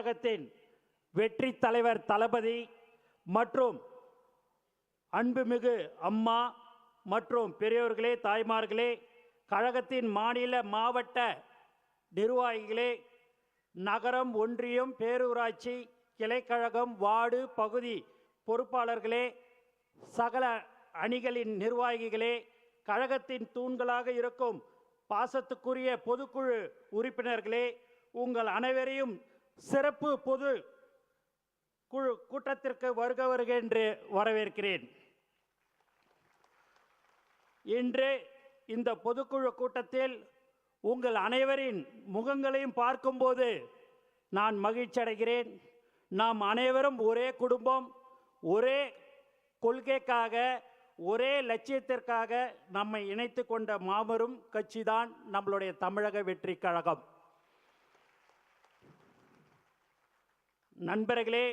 கழகத்தின் வெற்றி தலைவர் தளபதி மற்றும் அன்புமிகு அம்மா மற்றும் பெரியோர்களே தாய்மார்களே கழகத்தின் மாநில மாவட்ட நிர்வாகிகளே நகரம் ஒன்றியம் பேரூராட்சி கிளைக்கழகம் வார்டு பகுதி பொறுப்பாளர்களே சகல அணிகளின் நிர்வாகிகளே கழகத்தின் தூண்களாக இருக்கும் பாசத்துக்குரிய பொதுக்குழு உறுப்பினர்களே உங்கள் அனைவரையும் சிறப்பு பொது குழு கூட்டத்திற்கு வருக வருக என்று வரவேற்கிறேன். இன்று இந்த பொதுக்குழு கூட்டத்தில் உங்கள் அனைவரின் முகங்களையும் பார்க்கும்போது நான் மகிழ்ச்சி அடைகிறேன் நாம் அனைவரும் ஒரே குடும்பம் ஒரே கொள்கைக்காக ஒரே லட்சியத்திற்காக நம்மை இணைத்து கொண்ட மாபெரும் கட்சிதான் நம்மளுடைய தமிழக வெற்றி கழகம். நண்பர்களே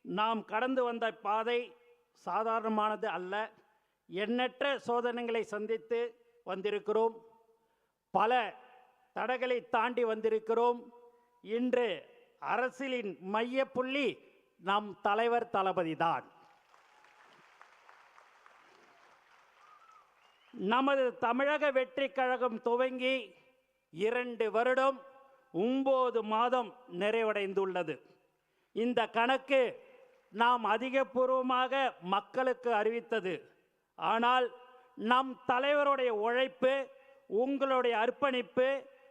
நாம் கடந்து வந்த பாதை சாதாரணமானது அல்ல. எண்ணற்ற சோதனைகளை சந்தித்து வந்திருக்கிறோம். பல தடைகளை தாண்டி வந்திருக்கிறோம். இன்று அரசியலின் மைய புள்ளி நம் தலைவர் தளபதி தான். நமது தமிழக வெற்றி கழகம் துவங்கி இரண்டு வருடம் ஒன்பது மாதம் நிறைவடைந்துள்ளது. இந்த கணக்கு நாம் அதிகபூர்வமாக மக்களுக்கு அறிவித்தது. ஆனால் நம் தலைவருடைய உழைப்பு உங்களுடைய அர்ப்பணிப்பு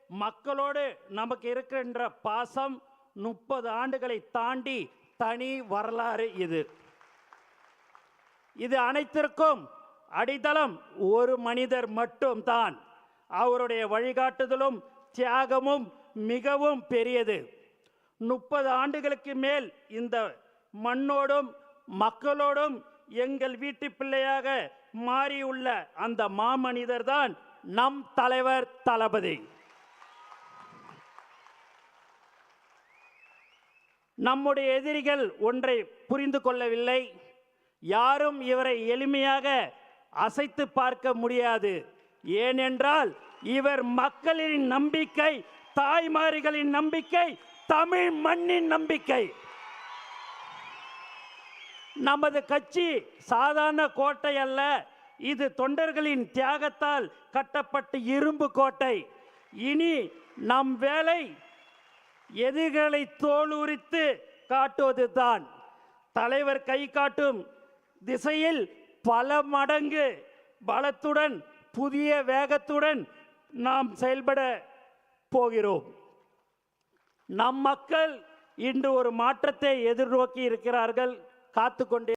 மக்களோடு நமக்கு இருக்கின்ற பாசம் முப்பது ஆண்டுகளை தாண்டி தனி வரலாறு இது. இது அனைத்திற்கும் அடித்தளம் ஒரு மனிதர் மட்டும்தான். அவருடைய வழிகாட்டுதலும் தியாகமும் மிகவும் பெரியது. முப்பது ஆண்டுகளுக்கு மேல் இந்த மண்ணோடும் மக்களோடும் எங்கள் வீட்டு பிள்ளையாக மாறியுள்ள அந்த மாமனிதர் தான் நம் தலைவர் தளபதி. நம்முடைய எதிரிகள் ஒன்றை புரிந்து கொள்ளவில்லை. யாரும் இவரை எளிமையாக அசைத்து பார்க்க முடியாது. ஏனென்றால் இவர் மக்களின் நம்பிக்கை தாய்மார்களின் நம்பிக்கை தமிழ் மண்ணின் நம்பிக்கை. நமது கட்சி சாதாரண கோட்டை அல்ல இது தொண்டர்களின் தியாகத்தால் கட்டப்பட்ட இரும்பு கோட்டை. இனி நம் வேலை எதிர்களை தோலுரித்து காட்டுவதுதான். தலைவர் கை காட்டும் திசையில் பல மடங்கு பலத்துடன் புதிய வேகத்துடன் நாம் செயல்பட போகிறோம். நம் மக்கள் இன்று ஒரு மாற்றத்தை எதிர்நோக்கி இருக்கிறார்கள். காத்து கொண்டே